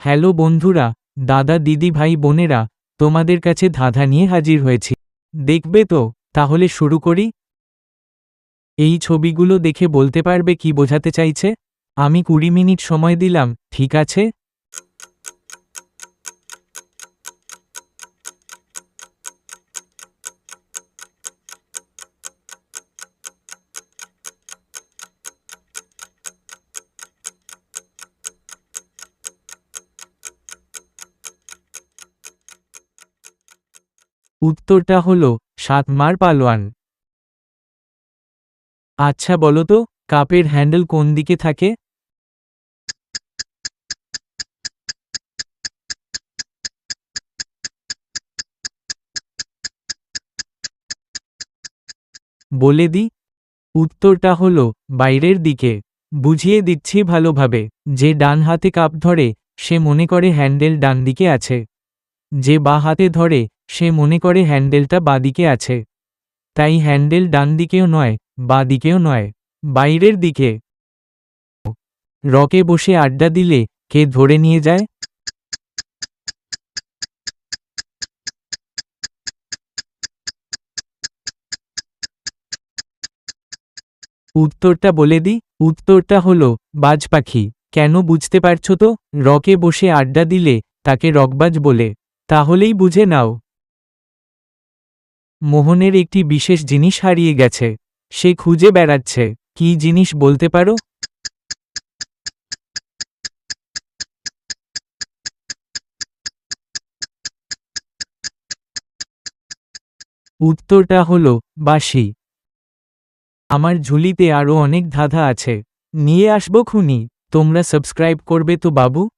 Hello বন্ধুরা, দাদা দিদি ভাই বোনেরা, তোমাদের কাছে ধাঁধা নিয়ে হাজির হয়েছি। দেখবে তো, তাহলে শুরু করি। এই ছবিগুলো দেখে বলতে পারবে কি বোঝাতে চাইছে? আমি কুড়ি মিনিট সময় দিলাম, ঠিক আছে? উত্তরটা হলো সাতমার পালোয়ান। আচ্ছা বলো তো, কাপের হ্যান্ডেল কোন দিকে থাকে? বলে দি। উত্তরটা হল বাইরের দিকে। বুঝিয়ে দিচ্ছি ভালোভাবে, যে ডান হাতে কাপ ধরে, সে মনে করে হ্যান্ডেল ডান দিকে আছে। যে বা হাতে ধরে সে মনে করে হ্যান্ডেলটা বাদিকে আছে। তাই হ্যান্ডেল ডান দিকেও নয় বা দিকেও নয়, বাইরের দিকে। রকে বসে আড্ডা দিলে কে ধরে নিয়ে যায়? উত্তরটা বলে দি, উত্তরটা হলো, বাজ পাখি, কেন বুঝতে পারছ তো? রকে বসে আড্ডা দিলে তাকে রকবাজ বলে, তাহলেই বুঝে নাও। মোহনের একটি বিশেষ জিনিস হারিয়ে গেছে। সে খুঁজে বেড়াচ্ছে। কি জিনিস বলতে পারো? উত্তরটা হল, বাঁশি। আমার ঝুলিতে আরও অনেক ধাঁধা আছে। নিয়ে আসব খুনি। তোমরা সাবস্ক্রাইব করবে তো বাবু?